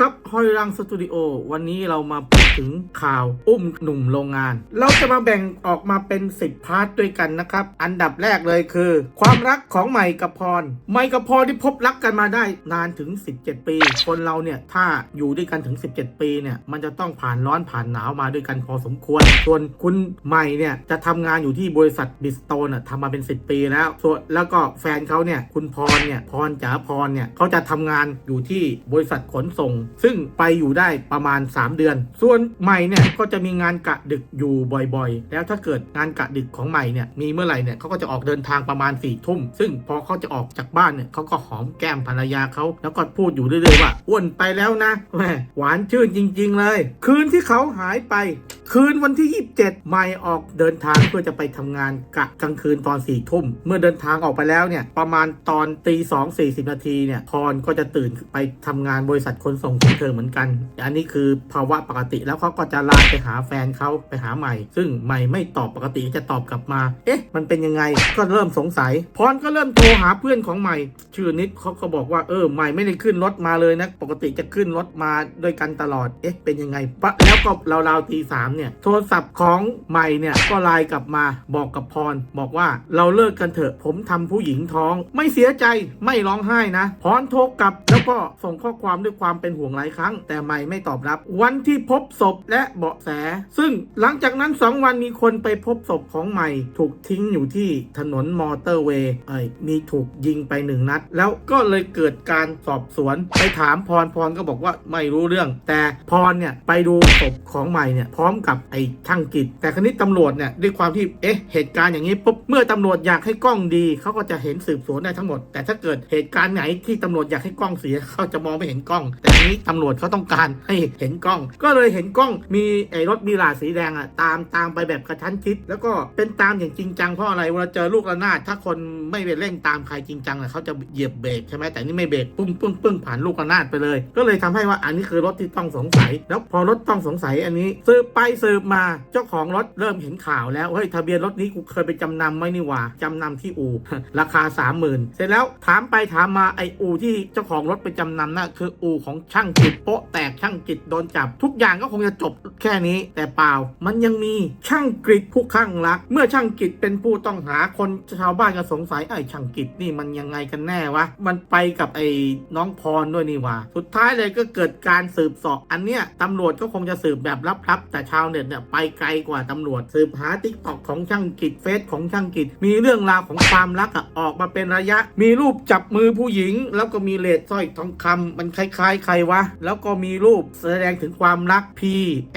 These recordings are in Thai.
ครับฮอยรังสตูดิโอวันนี้เรามาพูดถึงข่าวอุ้มหนุ่มโรงงาน เราจะมาแบ่งออกมาเป็น 10 พาร์ทด้วยกันนะครับ อันดับแรกเลยคือ ความรักของใหม่กับพร ใหม่กับพรที่พบรักกันมาได้นานถึง 17 ปี คนเราเนี่ย ถ้าอยู่ด้วยกันถึง 17 ปีเนี่ย มันจะต้องผ่านร้อนผ่านหนาวมาด้วยกันพอสมควร ส่วนคุณใหม่เนี่ยจะทำงานอยู่ที่บริษัทบิสโตนทำมาเป็น 10 ปีแล้วส่วนแล้วก็แฟนเขาเนี่ยคุณพรเนี่ยพรจ๋าพรเนี่ยเขาจะทำงานอยู่ที่บริษัทขนส่งซึ่งไปอยู่ได้ประมาณ 3 เดือน ส่วนใหม่เนี่ยก็จะมีงานกะดึกอยู่บ่อยๆ แล้วถ้าเกิดงานกะดึกของใหม่เนี่ยมีเมื่อไหร่เนี่ยเขาก็จะออกเดินทางประมาณ4ี่ทุ่ม ซึ่งพอเขาจะออกจากบ้านเนี่ยเขาก็หอมแก้มภรรยาเขาแล้วก็พูดอยู่เรื่อยๆว่าอ้วนไปแล้วนะแหมหวานชื่นจริง ๆ เลย คืนที่เขาหายไป คืนวันที่ 27ไม่ออกเดินทางเพื่อจะไปทำงานกะกลางคืนตอน4ี่ทุ่ม เมื่อเดินทางออกไปแล้วเนี่ยประมาณตอนตีสองสี่สิบนาทีเนี่ยพรก็จะตื่นไปทำงานบริษัทขนส่งของเธอเหมือนกัน อันนี้คือภาวะปกติแล้วเขาก็จะไลาไปหาแฟนเขาไปหาใหม่ ซึ่งใหม่ไม่ตอบปกติจะตอบกลับมา เอ๊ะ มันเป็นยังไงก็เริ่มสงสัยพรก็เริ่มโทรหาเพื่อนของใหม่ ชื่อนิดเขาก็บอกว่าเออใหม่ไม่ได้ขึ้นรถมาเลยนะปกติจะขึ้นรถมาด้วยกันตลอดเอ๊ะเป็นยังไงปะแล้วก็ราวๆตีสามเนี่ยโทรศัพท์ของใหม่เนี่ยก็ไลน์กลับมาบอกกับพรบอกว่าเราเลิกกันเถอะผมทำผู้หญิงท้อง ไม่เสียใจไม่ร้องไห้นะพรโทรกลับแล้วก็ส่งข้อความด้วยความเป็นห่วงหลายครั้ง แต่ใหม่ไม่ตอบรับ วันที่พบศพและเบาะแส ซึ่งหลังจากนั้น 2 วันมีคนไปพบศพของใหม่ ถูกทิ้งอยู่ที่ถนนมอเตอร์เวย์เอ้ยมีถูกยิงไปหนึ่งนัด แล้วก็เลยเกิดการสอบสวน ไปถามพรพรก็บอกว่าไม่รู้เรื่อง แต่พรเนี่ยไปดูศพของใหม่เนี่ยพร้อมกับไอ้ช่างกิจ แต่คณิตตำรวจเนี่ยด้วยความที่เอ๊ะเหตุการณ์อย่างนี้ปุ๊บเมื่อตำรวจอยากให้กล้องดีเขาก็จะเห็นสืบสวนได้ทั้งหมด แต่ถ้าเกิดเหตุการณ์ไหนที่ตำรวจอยากให้กล้องเสียเขาจะมองไม่เห็นกล้อง แต่ทีนี้ตำรวจเขาต้องการให้เห็นกล้อง ก็เลยเห็นกล้องมีไอ้รถมีลาสีแดงอะตามตามไปแบบกระชั้นชิด แล้วก็เป็นตามอย่างจริงจังเพราะอะไรเวลาเจอลูกระนาดถ้าคนไม่ไปเร่งตามใครจริงจังอะเขาจะเหยียบเบรกใช่ไหมแต่นี่ไม่เบรกปึ้งปึ้งปึ้งผ่านลูกระนาดไปเลย ก็เลยทำให้ว่าอันนี้คือรถที่ต้องสงสัย แล้วพอรถต้องสงสัยอันนี้สืบไปสืบมาเจ้าของรถเริ่มเห็นข่าวแล้วเฮ้ยทะเบียนรถนี้กูเคยไปจำนำไว้นี่หว่าจำนำที่อู่ราคา 30,000 เสร็จแล้วถามไปถามมาไออู่ที่เจ้าของรถไปจำนำน่ะคืออู่ของช่างกิจโป๊ะแตกช่างกิจโดนจับ ทุกอย่างก็คงจะจบแค่นี้ แต่เปล่า มันยังมีช่างกริดผู้ข้างรัก เมื่อช่างกิจเป็นผู้ต้องหาคนชาวบ้านก็สงสัยไอ้ช่างกิจนี่มันยังไงกันแน่วะมันไปกับไอ้น้องพรด้วยนี่ว่าสุดท้ายเลยก็เกิดการสืบสอบอันเนี้ยตำรวจก็คงจะสืบแบบลับๆแต่ชาวเน็ตเนี่ยไปไกลกว่าตำรวจ สืบหาทิกตอกของช่างกิจเฟซของช่างกิจมีเรื่องราวของความรักอะออกมาเป็นระยะ มีรูปจับมือผู้หญิง แล้วก็มีเลดสร้อยทองคำมันคล้ายๆใครวะแล้วก็มีรูปแสดงถึงความรัก P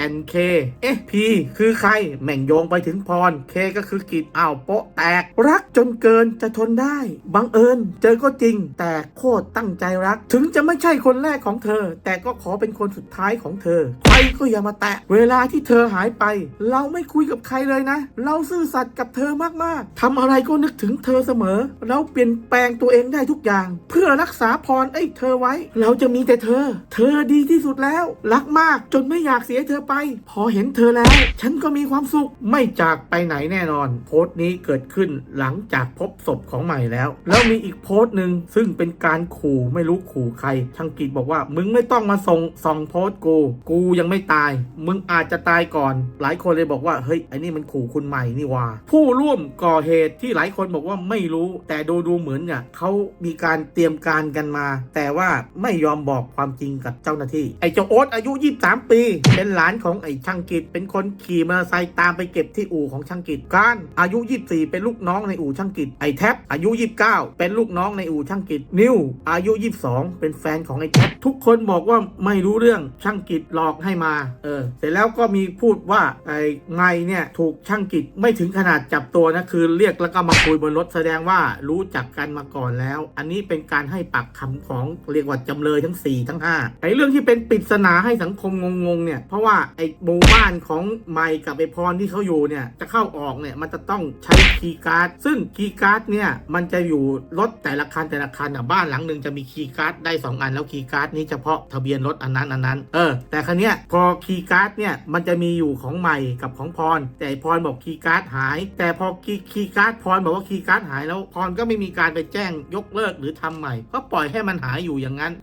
and K เอ๊ะ P คือใคร แม่งโยงไปถึงพร K ก็คือกิจอ้าวโปะแตก รักจนเกินจะทนได้ บังเอิญ เจอก็จริง แต่โคตรตั้งใจรัก ถึงจะไม่ใช่คนแรกของเธอ แต่ก็ขอเป็นคนสุดท้ายของเธอ ใครก็อย่ามาแตะ เวลาที่เธอหายไป เราไม่คุยกับใครเลยนะ เราซื่อสัตย์กับเธอมากๆทำอะไรก็นึกถึงเธอเสมอ เราเปลี่ยนแปลงตัวเองได้ทุกอย่าง เพื่อรักษาพรไอ้เธอไว้ เราจะมีแต่เธอเธอดีที่สุดแล้ว รักมากจนไม่อยากเสียเธอไป พอเห็นเธอแล้ว ฉันก็มีความสุขไม่จากไปไหนแน่นอน โพสต์นี้เกิดขึ้นหลังจากพบศพของใหม่แล้ว แล้วมีอีกโพสต์หนึ่งซึ่งเป็นการขู่ไม่รู้ขู่ใครช่างกิจบอกว่ามึงไม่ต้องมาส่งส่องโพสต์กู กูยังไม่ตาย มึงอาจจะตายก่อน หลายคนเลยบอกว่าเฮ้ยไอ้นี่มันขู่คุณใหม่นี่ว่า ผู้ร่วมก่อเหตุที่หลายคนบอกว่าไม่รู้แต่ดูดูเหมือนเนี่ยเขามีการเตรียมการกันมา แต่ว่าไม่ยอมบอกความจริงงกับเจ้าหน้าที่ ไอ้เจ้าโอ๊ตอายุ 23 ปี เป็นหลานของไอ้ช่างกิจเป็นคนขี่มอเตอร์ไซค์ตามไปเก็บที่อู่ของช่างกิจการอายุ 24 เป็นลูกน้องในอู่ช่างกิจไอ้แท็บอายุ 29 เป็นลูกน้องในอู่ช่างกิจนิวอายุ 22 เป็นแฟนของไอ้แท็บทุกคนบอกว่าไม่รู้เรื่องช่างกิจหลอกให้มาเออเสร็จแล้วก็มีพูดว่าไอ้ไงเนี่ยถูกช่างกิจไม่ถึงขนาดจับตัวนะคือเรียกแล้วก็มาคุยบนรถแสดงว่ารู้จักกันมาก่อนแล้ว อันนี้เป็นการให้ปากคำของเรียกว่าจำเลยทั้ง 4 ทั้ง 5ไอ้เรื่องที่เป็นปริศนาให้สังคมงงๆเนี่ยเพราะว่าไอ้หมู่บ้านของไมค์กับไอ้พรที่เขาอยู่เนี่ยจะเข้าออกเนี่ยมันจะต้องใช้คีย์การ์ดซึ่งคีย์การ์ดเนี่ยมันจะอยู่รถแต่ละคันแต่ละคันอะบ้านหลังหนึ่งจะมีคีย์การ์ดได้ 2 อันแล้วคีย์การ์ดนี้เฉพาะทะเบียนรถอันนั้นอันนั้นเออแต่คันเนี้ยพอคีย์การ์ดเนี่ยมันจะมีอยู่ของใหม่กับของพร แต่พรบอกคีย์การ์ดหาย แต่พอคีย์คีย์การ์ดพรบอกว่าคีย์การ์ดหายแล้วพรก็ไม่มีการไปแจ้งยกเลิกหรือทำใหม่ ก็ปล่อยให้มันหายอยู่อย่างนั้น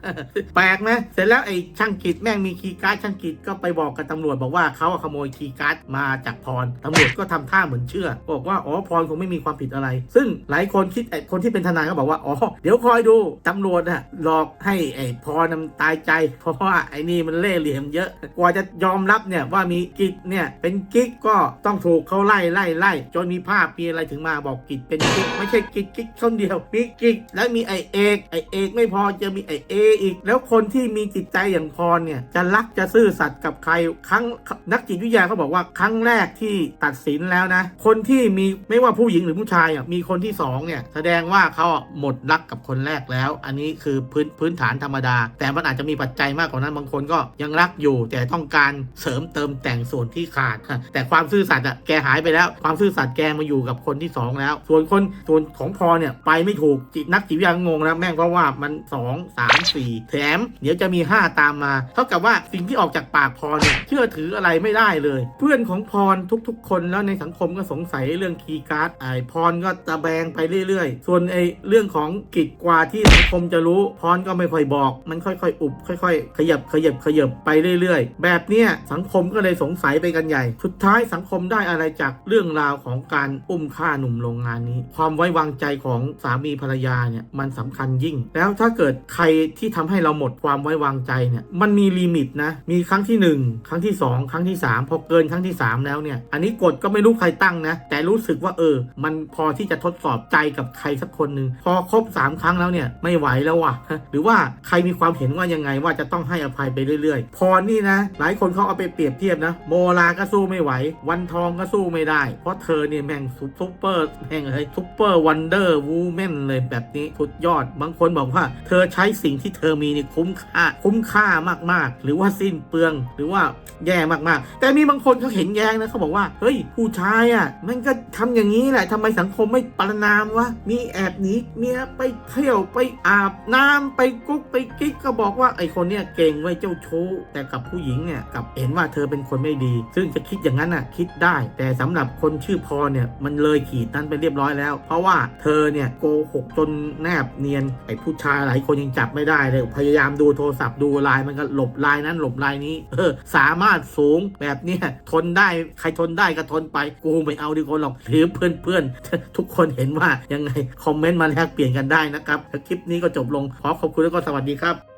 แปลกไหมเสร็จแล้วไอ้ช่างกิจแม่งมีคีย์การ์ดช่างกิจก็ไปบอกกับตำรวจบอกว่าเขาขโมยคีย์การ์ดมาจากพรตำรวจก็ทำท่าเหมือนเชื่อ บอกว่าอ๋อพรคงไม่มีความผิดอะไร ซึ่งหลายคนคิดไอ้คนที่เป็นทนายก็บอกว่าอ๋อเดี๋ยวคอยดูตำรวจน่ะหลอกให้ไอ้พรนำตายใจ เพราะว่าไอ้นี่มันเล่เหลี่ยมเยอะกว่าจะยอมรับเนี่ยว่ามีกิจเนี่ยเป็นกิ๊กก็ต้องถูกเขาไล่ไล่ไล่จนมีภาพมีอะไรถึงมาบอกกิจเป็นกิ๊กไม่ใช่กิ๊กกิ๊กคนเดียวมีกิ๊กแล้วมีไอเอกไอเอกไม่พอจะมีไอเออีก แล้วคนที่มีจิตใจอย่างพรเนี่ยจะรักจะซื่อสัตย์กับใครครั้งนักจิตวิทยาเขาบอกว่าครั้งแรกที่ตัดสินแล้วนะ คนที่มีไม่ว่าผู้หญิงหรือผู้ชายอะมีคนที่สองเนี่ยแสดงว่าเขาหมดรักกับคนแรกแล้ว อันนี้คือพื้นพื้นฐานธรรมดา แต่มันอาจจะมีปัจจัยมากกว่านั้นบางคนก็ยังรักอยู่ แต่ต้องการเสริมเติมแต่งส่วนที่ขาด แต่ความซื่อสัตย์อะแกหายไปแล้ว ความซื่อสัตย์แกมาอยู่กับคนที่สองแล้ว ส่วนคนส่วนของพอเนี่ยไปไม่ถูกจิตนักจิตวิทยางงแล้วแม่งเพราะว่ามัน 2 3 4 แถม เดี๋ยวจะะมี 5 ตามมา เท่ากับว่าสิ่งที่ออกจากปากพรเนี่ยเชื่อถืออะไรไม่ได้เลย เพื่อนของพรทุกๆ คนแล้วในสังคมก็สงสัยเรื่องคีย์การ์ดไอพรก็ตะแบงไปเรื่อยๆ ส่วนไอเรื่องของกิจกว่าที่สังคมจะรู้พรก็ไม่ค่อยบอก มันค่อยๆ อุบค่อยๆ ขยับขยับขยับไปเรื่อยๆ แบบเนี้ยสังคมก็เลยสงสัยไปกันใหญ่ สุดท้ายสังคมได้อะไรจากเรื่องราวของการอุ้มฆ่าหนุ่มโรงงานนี้ ความไว้วางใจของสามีภรรยาเนี่ยมันสำคัญยิ่ง แล้วถ้าเกิดใครที่ทำให้เราหมดความไว้วางใจเนี่ยมันมีลิมิตนะมีครั้งที่ 1 ครั้งที่ 2 ครั้งที่ 3 พอเกินครั้งที่ 3 แล้วเนี่ยอันนี้กฎก็ไม่รู้ใครตั้งนะ แต่รู้สึกว่าเออ มันพอที่จะทดสอบใจกับใครสักคนหนึ่งพอครบ 3 ครั้งแล้วเนี่ยไม่ไหวแล้วว่ะหรือว่าใครมีความเห็นว่ายังไงว่าจะต้องให้อภัยไปเรื่อยๆ พรนี่นะ หลายคนเขาเอาไปเปรียบเทียบนะ โมลาก็สู้ไม่ไหว วันทองก็สู้ไม่ได้ เพราะเธอเนี่ยแม่งซุปเปอร์แม่งเลยซุปเปอร์วันเดอร์วูแมนเลยแบบนี้สุดยอด บางคนบอกว่า เธอใช้สิ่งที่เธอมีนี่คุ้มค่าคุ้มค่ามากๆ หรือว่าสิ้นเปลือง หรือว่าแย่มากๆ แต่มีบางคนเขาเห็นแย้งนะเขาบอกว่า เฮ้ย ผู้ชายอะ มันก็ทำอย่างนี้แหละทำไมสังคมไม่ประนามวะ มีแอบหนีเมียไปเที่ยวไปอาบน้ำไปกุ๊กไปกิ๊กก็บอกว่าไอคนเนี้ยเก่งไว้เจ้าชู้ แต่กับผู้หญิงเนี่ยกับเห็นว่าเธอเป็นคนไม่ดี ซึ่งจะคิดอย่างนั้นน่ะคิดได้ แต่สำหรับคนชื่อพรเนี่ยมันเลยขีดนั้นไปเรียบร้อยแล้ว เพราะว่าเธอเนี่ยโกหกจนแนบเนียนไอผู้ชายหลายคนยังจับไม่ได้เลยพยายามดูโทรศัพท์ดูไลน์มันก็หลบไลน์นั้นหลบไลน์นี้ เออ สามารถสูงแบบเนี้ยทนได้ใครทนได้ก็ทนไปกูไม่เอาดีคนหรอกหรือเพื่อนๆ ทุกคนเห็นว่ายังไง คอมเมนต์มาแลกเปลี่ยนกันได้นะครับคลิปนี้ก็จบลงขอขอบคุณแล้วก็สวัสดีครับ